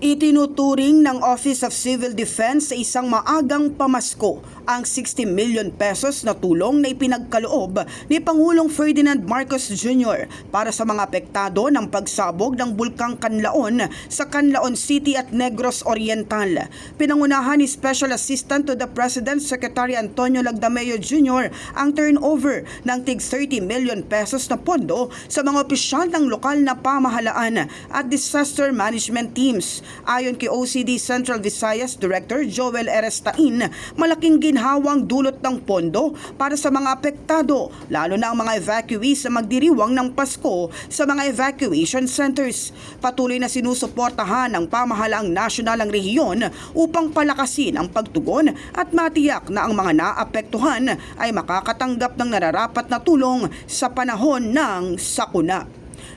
Itinuturing ng Office of Civil Defense sa isang maagang pamasko ang 60 million pesos na tulong na ipinagkaloob ni Pangulong Ferdinand Marcos Jr. para sa mga apektado ng pagsabog ng Bulkang Kanlaon sa Canlaon City at Negros Oriental. Pinangunahan ni Special Assistant to the President Secretary Antonio Lagdameo Jr. ang turnover ng tig 30 million pesos na pondo sa mga opisyal ng lokal na pamahalaan at disaster management teams. Ayon kay OCD Central Visayas Director Joel Erestain, malaking ginhawang dulot ng pondo para sa mga apektado, lalo na ang mga evacuees na magdiriwang ng Pasko sa mga evacuation centers. Patuloy na sinusuportahan ng pamahalaang nasyonal ang rehiyon upang palakasin ang pagtugon at matiyak na ang mga naapektuhan ay makakatanggap ng nararapat na tulong sa panahon ng sakuna.